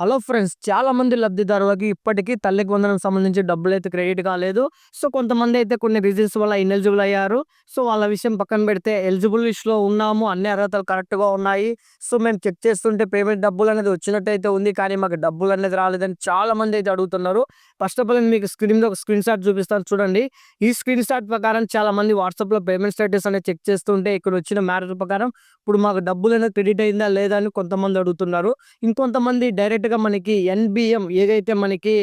Hello friends చాలా మంది లబ్ధిదారులకి ఇప్పటికీ తల్లికి వందనం సంబంధించి డబ్బులు అయితే క్రెడిట్ కాలేదు. సో కొంతమంది అయితే కొన్ని రీజన్స్ వల్ల ఇనెలిజిబుల్ అయ్యారు. సో వాళ్ళ విషయం పక్కన పెడితే ఎలిజిబుల్ లిస్ట్లో ఉన్నాము అన్ని అర్హతలు కరెక్ట్గా ఉన్నాయి. సో మేము చెక్ చేస్తుంటే పేమెంట్ డబ్బులు అనేది వచ్చినట్టయితే ఉంది కానీ మాకు డబ్బులు అనేది రాలేదని చాలా మంది అయితే అడుగుతున్నారు. ఫస్ట్ ఆఫ్ ఆల్ మీకు స్క్రీన్ ఒక స్క్రీన్ షాట్ చూపిస్తాను చూడండి. ఈ స్క్రీన్ షాట్ ప్రకారం చాలా మంది వాట్సాప్లో పేమెంట్ స్టేటస్ అనేది చెక్ చేస్తుంటే ఇక్కడ వచ్చిన మ్యాటర్ ప్రకారం ఇప్పుడు మాకు డబ్బులు అనేది క్రెడిట్ అయిందా లేదా అని కొంతమంది అడుగుతున్నారు. ఇంకొంతమంది డైరెక్ట్ డైరెక్ట్గా మనకి ఎన్బిఎం ఏదైతే మనకి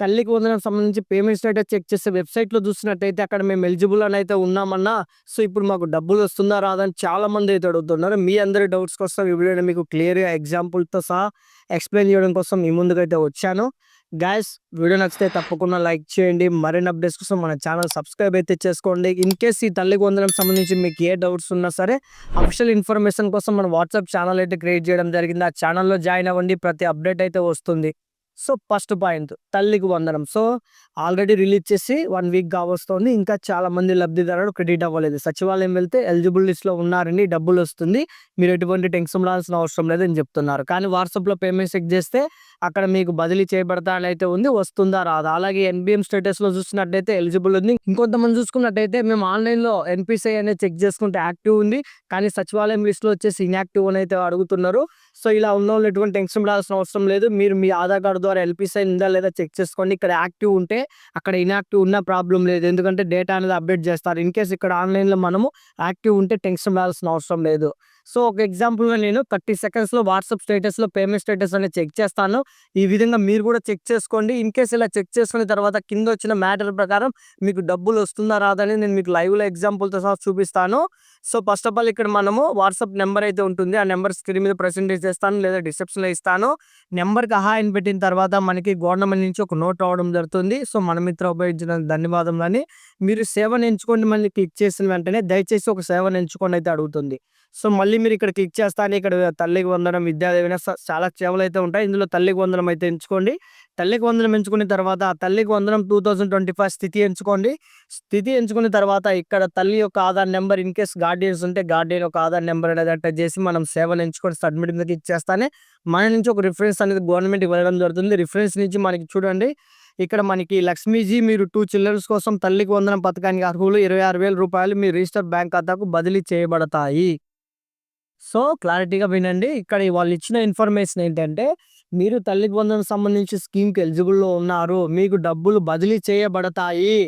తల్లికి వందనం సంబంధించి పేమెంట్ స్టేటస్ చెక్ చేసే వెబ్సైట్లో చూసినట్టయితే అక్కడ మేము ఎలిజిబుల్ అని అయితే ఉన్నామన్నా. సో ఇప్పుడు మాకు డబ్బులు వస్తుందా రాదని చాలా మంది అయితే అడుగుతున్నారు. మీ అందరి డౌట్స్ కోసం ఇప్పుడు మీకు క్లియర్గా ఎగ్జాంపుల్తో సహా ఎక్స్ప్లెయిన్ చేయడం కోసం మీ ముందుకైతే వచ్చాను. గాయస్ వీడియో నచ్చితే తప్పకుండా లైక్ చేయండి. మరిన్ని అప్డేట్స్ కోసం మన ఛానల్ సబ్స్క్రైబ్ అయితే చేసుకోండి. ఇన్ కేస్ ఈ తల్లి వందనం సంబంధించి మీకు ఏ డౌట్స్ ఉన్నా సరే అఫిషియల్ ఇన్ఫర్మేషన్ కోసం మన వాట్సాప్ ఛానల్ అయితే క్రియేట్ చేయడం జరిగింది. ఆ ఛానల్లో జాయిన్ అవ్వండి. ప్రతి అప్డేట్ అయితే వస్తుంది. సో ఫస్ట్ పాయింట్ తల్లికి వందనం. సో ఆల్రెడీ రిలీజ్ చేసి వన్ వీక్ కావస్తుంది. ఇంకా చాలా మంది లబ్ధిదారులు క్రెడిట్ అవ్వలేదు. సచివాలయం వెళ్తే ఎలిజిబుల్ లిస్ట్లో ఉన్నారని డబ్బులు వస్తుంది. మీరు ఎటువంటి టెన్షన్ రాల్సిన అవసరం లేదని చెప్తున్నారు. కానీ వాట్సాప్లో పేమెంట్ చెక్ చేస్తే అక్కడ మీకు బదిలీ చేయబడతా అని అయితే ఉంది వస్తుందా రాదా? అలాగే ఎన్బిఎం స్టేటస్లో చూసినట్టయితే ఎలిజిబుల్ ఉంది. ఇంకొంతమంది చూసుకున్నట్టయితే మేము ఆన్లైన్లో ఎన్పిసిఐ అనేది చెక్ చేసుకుంటే యాక్టివ్ ఉంది. కానీ సచివాలయం లిస్ట్లో వచ్చేసి ఇన్యాక్టివ్ అని అయితే అడుగుతున్నారు. సో ఇలా ఉన్న వాళ్ళు ఎటువంటి టెన్షన్ రాల్సిన అవసరం లేదు. మీరు మీ ఆధార్ కార్డు ద్వారా ఎల్పిసిఐ ఉందా లేదా చెక్ చేసుకోండి. ఇక్కడ యాక్టివ్ ఉంటే అక్కడ ఇన్యాక్టివ్ ఉన్న ప్రాబ్లం లేదు. ఎందుకంటే డేటా అనేది అప్డేట్ చేస్తారు. ఇన్ కేస్ ఇక్కడ ఆన్లైన్లో మనము యాక్టివ్ ఉంటే టెన్షన్ పడాల్సిన అవసరం లేదు. సో ఒక ఎగ్జాంపుల్గా నేను థర్టీ సెకండ్స్లో వాట్సాప్ స్టేటస్లో పేమెంట్ స్టేటస్ అనేది చెక్ చేస్తాను. ఈ విధంగా మీరు కూడా చెక్ చేసుకోండి. ఇన్ కేస్ ఇలా చెక్ చేసుకున్న తర్వాత కింద వచ్చిన మ్యాటర్ ప్రకారం మీకు డబ్బులు వస్తుందా రాదని నేను మీకు లైవ్లో ఎగ్జాంపుల్తో సహా చూపిస్తాను. సో ఫస్ట్ ఆఫ్ ఆల్ ఇక్కడ మనము వాట్సాప్ నెంబర్ అయితే ఉంటుంది. ఆ నెంబర్ స్క్రీన్ మీద ప్రెసెంటేజ్ చేస్తాను లేదా డిస్క్రిప్షన్లో ఇస్తాను. నెంబర్కి హాయిని పెట్టిన తర్వాత మనకి గవర్నమెంట్ నుంచి ఒక నోట్ రావడం జరుగుతుంది. సో మన మిత్ర ఉపయోగించిన ధన్యవాదములని. మీరు సేవను ఎంచుకోండి మళ్ళీ క్లిక్ చేసిన వెంటనే దయచేసి ఒక సేవను ఎంచుకోండి అయితే అడుగుతుంది. సో మళ్ళీ మీరు ఇక్కడ క్లిక్ చేస్తానే ఇక్కడ తల్లికి వందనం విద్యాదేవిన చాలా సేవలు అయితే ఉంటాయి. ఇందులో తల్లికి వందనం అయితే ఎంచుకోండి. తల్లికి వందనం ఎంచుకున్న తర్వాత తల్లికి వందనం టూ థౌజండ్ ట్వంటీ ఫైవ్ స్థితి ఎంచుకోండి. స్థితి ఎంచుకున్న తర్వాత ఇక్కడ తల్లి యొక్క Aadhaar number in case guardians ఉంటే గార్డియన్ యొక్క ఆధార్ నెంబర్ అనేది అట్ట చేసి మనం సేవలు ఎంచుకొని సబ్మిట్ మీద ఇచ్చేస్తానే మన నుంచి ఒక రిఫరెన్స్ అనేది గవర్నమెంట్కి వెళ్ళడం జరుగుతుంది. రిఫరెన్స్ నుంచి మనకి చూడండి. ఇక్కడ మనకి లక్ష్మీజీ మీరు టూ చిల్డ్రన్స్ కోసం తల్లికి వందనం పథకానికి అర్హులు ఇరవై ఆరు వేల రూపాయలు మీ రిజిస్టర్ బ్యాంక్ ఖాతాకు బదిలీ చేయబడతాయి. సో క్లారిటీగా వినండి. ఇక్కడ వాళ్ళు ఇచ్చిన ఇన్ఫర్మేషన్ ఏంటంటే మీరు తల్లి వందనం సంబంధించి స్కీమ్కి ఎలిజిబుల్లో ఉన్నారు. మీకు డబ్బులు బదిలీ చేయబడతాయి.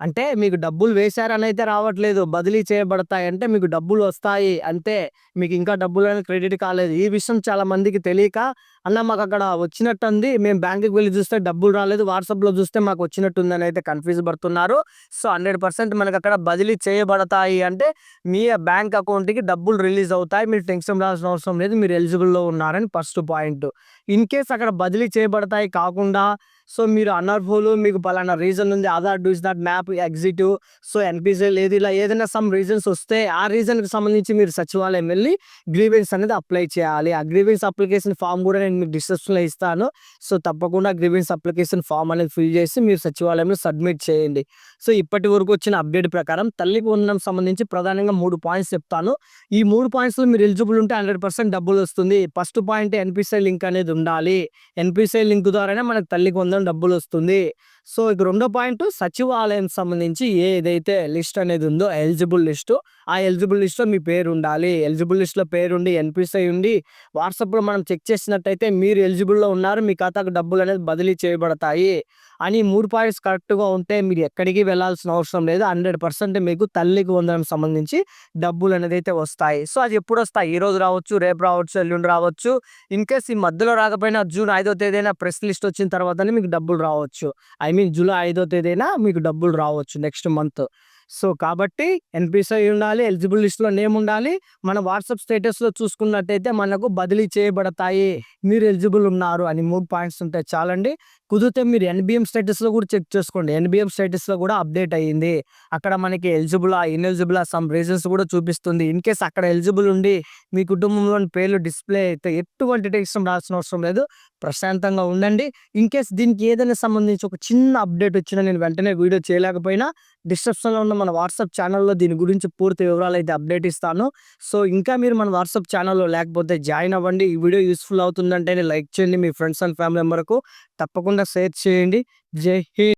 అంటే మీకు డబ్బులు వేశారని అయితే రావట్లేదు బదిలీ చేయబడతాయి అంటే మీకు డబ్బులు వస్తాయి అంతే మీకు ఇంకా డబ్బులు అనేది క్రెడిట్ కాలేదు. ఈ విషయం చాలా మందికి తెలియక అన్న మాకు అక్కడ వచ్చినట్టుంది మేము బ్యాంకుకి వెళ్ళి చూస్తే డబ్బులు రాలేదు వాట్సాప్లో చూస్తే మాకు వచ్చినట్టుంది అని అయితే కన్ఫ్యూజ్ పడుతున్నారు. సో హండ్రెడ్ పర్సెంట్ మనకు అక్కడ బదిలీ చేయబడతాయి అంటే మీ బ్యాంక్ అకౌంట్కి డబ్బులు రిలీజ్ అవుతాయి మీరు టెన్షన్ రాల్సిన అవసరం లేదు మీరు ఎలిజిబుల్లో ఉన్నారని ఫస్ట్ పాయింట్. ఇన్ కేస్ అక్కడ బదిలీ చేయబడతాయి కాకుండా సో మీరు అనర్హులు మీకు పలానా రీజన్ ఉంది Aadhaar does that map exit. So NPC లేదు ఇలా ఏదైనా సమ్ రీజన్స్ వస్తే ఆ రీజన్కి సంబంధించి మీరు సచివాలయం వెళ్ళి గ్రీవెన్స్ అనేది అప్లై చేయాలి. ఆ గ్రీవెన్స్ అప్లికేషన్ ఫామ్ కూడా నేను మీకు డిస్క్రిప్షన్లో ఇస్తాను. సో తప్పకుండా గ్రీవెన్స్ అప్లికేషన్ ఫామ్ అనేది ఫిల్ చేసి మీరు సచివాలయంలో సబ్మిట్ చేయండి. సో ఇప్పటి వరకు వచ్చిన అప్డేట్ ప్రకారం తల్లికి వందనం సంబంధించి ప్రధానంగా మూడు పాయింట్స్ చెప్తాను. ఈ మూడు పాయింట్స్లో మీరు ఎలిజిబుల్ ఉంటే హండ్రెడ్ పర్సెంట్ డబ్బులు వస్తుంది. ఫస్ట్ పాయింట్ ఎన్పిసిఐ లింక్ అనేది ఉండాలి. ఎన్పిసిఐ లింక్ ద్వారానే మనకు తల్లికి వందనం డబ్బులు వస్తుంది సో ఇక రెండో పాయింట్ సచివాలయం సంబంధించి ఏదైతే లిస్ట్ అనేది ఉందో ఎలిజిబుల్ లిస్టు ఆ ఎలిజిబుల్ లిస్ట్లో మీ పేరు ఉండాలి. ఎలిజిబుల్ లిస్ట్లో పేరు ఉండి ఉండి వాట్సాప్లో మనం చెక్ చేసినట్టయితే మీరు ఎలిజిబుల్లో ఉన్నారు మీ ఖాతాకు డబ్బులు అనేది బదిలీ చేయబడతాయి అని మూడు పాయింట్స్ కరెక్ట్గా ఉంటే మీరు ఎక్కడికి వెళ్ళాల్సిన అవసరం లేదు. హండ్రెడ్ పర్సెంట్ మీకు తల్లికి వందనం సంబంధించి డబ్బులు అనేది అయితే వస్తాయి. సో అది ఎప్పుడు వస్తాయి? ఈ రోజు రావచ్చు రేపు రావచ్చు ఎల్లుండి రావచ్చు. ఇన్ కేస్ ఈ మధ్యలో రాకపోయినా జూన్ ఐదో తేదీన ప్రెస్ లిస్ట్ వచ్చిన తర్వాతనే మీకు డబ్బులు రావచ్చు. ఐ మీన్ జూలై ఐదో తేదీన మీకు డబ్బులు రావచ్చు నెక్స్ట్ మంత్ సో కాబట్టి ఎన్పిసై ఉండాలి ఎలిజిబుల్ లిస్ట్లో నేమ్ ఉండాలి. మన వాట్సాప్ స్టేటస్లో చూసుకున్నట్టయితే మనకు బదిలీ చేయబడతాయి. మీరు ఎలిజిబుల్ ఉన్నారు అని మూడు పాయింట్స్ ఉంటాయి చాలండి. కుదిరితే మీరు ఎన్బిఎం స్టేటస్లో కూడా చెక్ చేసుకోండి. ఎన్బిఎం స్టేటస్లో కూడా అప్డేట్ అయ్యింది. అక్కడ మనకి ఎలిజిబులా ఇన్ఎలిజిబులా సమ్ రీజన్స్ కూడా చూపిస్తుంది. ఇన్ కేస్ అక్కడ ఎలిజిబుల్ ఉండి మీ కుటుంబంలోని పేర్లు డిస్ప్లే అయితే ఎటువంటి టెక్స్ట్ రావాల్సిన అవసరం లేదు. ప్రశాంతంగా ఉండండి. ఇన్ కేస్ దీనికి ఏదైనా సంబంధించి ఒక చిన్న అప్డేట్ వచ్చినా నేను వెంటనే వీడియో చేయలేకపోయినా డిస్క్రిప్షన్లో ఉన్న మన వాట్సాప్ ఛానల్లో దీని గురించి పూర్తి వివరాలు అయితే అప్డేట్ ఇస్తాను. సో ఇంకా మీరు మన వాట్సాప్ ఛానల్లో లేకపోతే జాయిన్ అవ్వండి. ఈ వీడియో యూస్ఫుల్ అవుతుందంటే లైక్ చేయండి మీ ఫ్రెండ్స్ అండ్ ఫ్యామిలీ మెంబర్కు తప్పకుండా షేర్ చేయండి. జై హింద్.